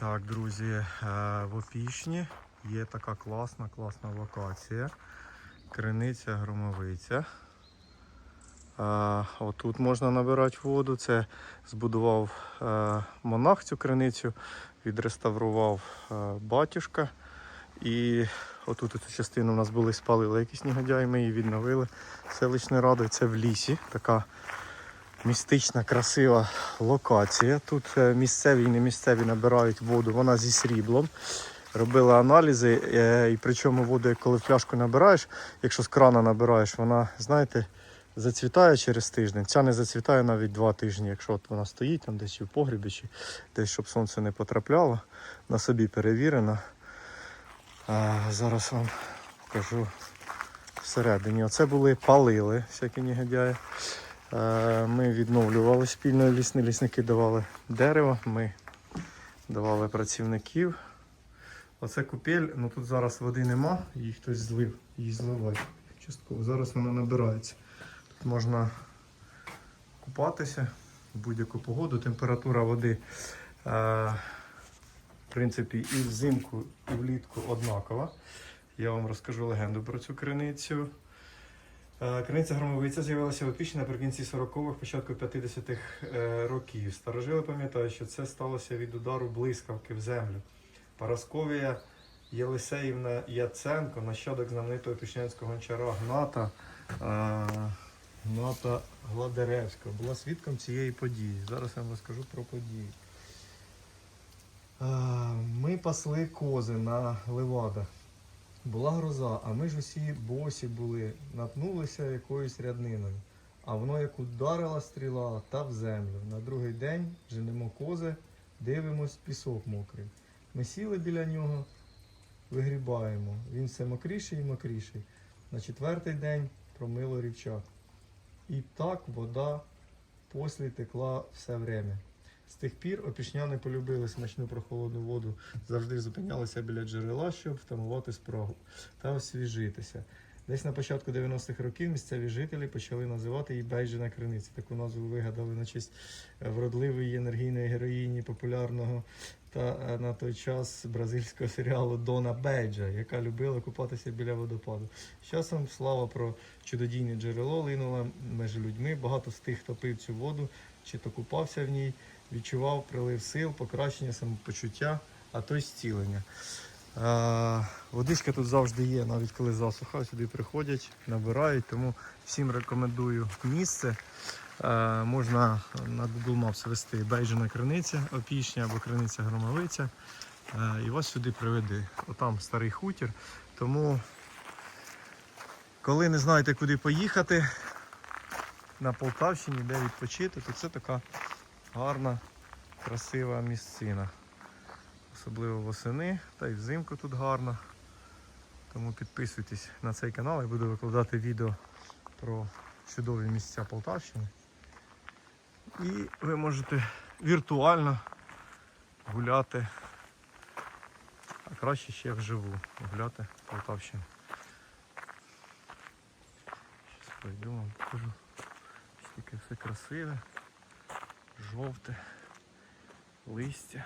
Так, друзі, е, в Опішні є така класна, класна локація. Криниця Громовиця. Е, Отут можна набирати воду. Це збудував е, монах цю криницю, відреставрував батюшка. І отут цю частину у нас були спалили якісь негодяї, ми її відновили селищною радою. Це в лісі. Така містична, красива локація. Тут е, місцеві і не місцеві набирають воду, вона зі сріблом. Робили аналізи, е, і причому воду, коли пляшку набираєш, якщо з крана набираєш, вона, знаєте, зацвітає через тиждень. Ця не зацвітає навіть два тижні, якщо от вона стоїть там десь в погрібі, чи десь, щоб сонце не потрапляло. На собі перевірена. А, зараз вам покажу всередині. Оце були палили всякі негодяї. Е, Ми відновлювали спільно лісні лісники давали дерево, ми давали працівників. Оце купель, ну тут зараз води нема, її хтось злив, її зливають частково. Зараз вона набирається. Тут можна купатися в будь-яку погоду. Температура води, е, в принципі, і взимку, і влітку однакова. Я вам розкажу легенду про цю криницю. Е, Криниця Громовиця з'явилася в Опішні наприкінці 40-х, початку 50-х е, років. Старожили пам'ятають, що це сталося від удару блискавки в землю. Парасковія Єлисеївна Яценко, нащадок знаменитого пішнянського гончара Гната, е, Гната Гладеревського, була свідком цієї події. Зараз я вам розкажу про подію. Е, Ми пасли кози на левадах. Була гроза, а ми ж усі босі були, наткнулися якоюсь рядниною. А воно як ударила стріла та в землю. На другий день женемо кози, дивимось, пісок мокрий. Ми сіли біля нього, вигрібаємо. Він все мокріший і мокріший. На четвертий день промило рівчак. І так вода послі текла все время. З тих пір опішняни полюбили смачну прохолодну воду, завжди зупинялися біля джерела, щоб втамувати спрагу та освіжитися. Десь на початку 90-х років місцеві жителі почали називати її Бейджина Криниця. Таку назву вигадали на честь вродливої енергійної героїні популярного та е, на той час бразильського серіалу Дона Бейджа, яка любила купатися біля водопаду. З часом слава про чудодійне джерело линула між людьми. Багато з тих, хто пив цю воду, чи то купався в ній, відчував прилив сил, покращення самопочуття, а то й зцілення. Водичка тут завжди є, навіть коли засуха, сюди приходять, набирають, тому всім рекомендую місце. Можна на Google Maps ввести Бейджина криниця, опішня або криниця громовиця. І вас сюди приведе. Отам старий хутір. Тому, коли не знаєте, куди поїхати на Полтавщині, де відпочити, то це така гарна, красива місцина. Особливо восени, та й взимку тут гарно. Тому підписуйтесь на цей канал, я буду викладати відео про чудові місця Полтавщини. І ви можете віртуально гуляти, а краще ще вживу гуляти Полтавщину. Зараз пройду вам покажу. Таке все красиве, жовте, листя.